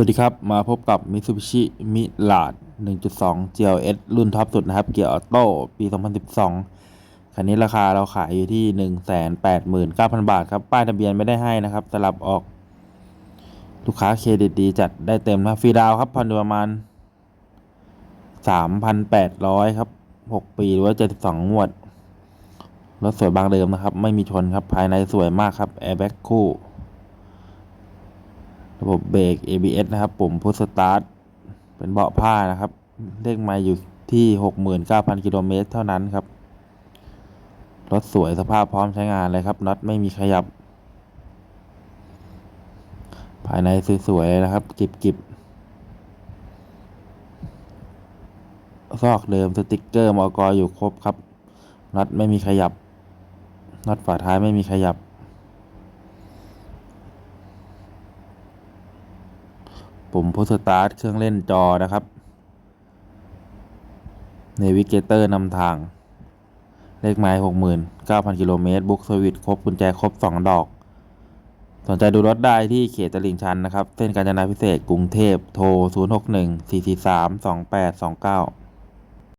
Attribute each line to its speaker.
Speaker 1: วัสดีครับ มาพบกับ Mitsubishi Mirage 1.2 GLS รุ่นท็อปสุดนะครับ เกียร์ออโต้ปี 2012 คันนี้ราคาเราขายอยู่ที่ 189,000 บาทครับ ป้ายทะเบียนไม่ได้ให้นะครับสลับออก ลูกค้าเครดิตดีจัดได้เต็มนะฟรีดาวครับผ่อนอยู่ประมาณ 3,800 ครับ 6 ปีหรือว่า 72 งวด รถสวยบางเดิมนะครับ ไม่มีชนครับ ภายในสวยมากครับแอร์แบ็กคู่ ระบบเบรก ABS นะครับ ปุ่มพุชสตาร์ทเป็นเบาะผ้านะครับ เลขไมล์อยู่ที่ 69,000 กิโลเมตรเท่านั้นครับ รถสวยสภาพพร้อมใช้งานเลยครับน็อตไม่มีขยับ ภายในสวยๆเลยนะครับกิบกิบซอกเดิมสติกเกอร์มอกออยู่ครบครับน็อตไม่มีขยับน็อตฝาท้ายไม่มีขยับ ปุ่มพุทสตาร์ทเครื่องเล่นจอนะครับเนวิเกเตอร์นำทาง เลขไม้หกหมื่นเก้าพันกิโลเมตร บุ๊กสวิตครบกุญแจครบสองดอก สนใจดูรถได้ที่เขตตลิ่งชันนะครับ เส้นกาญจนาพิเศษกกรุงเทพ โทร 0 6 1 4 4 3 2 8 2 9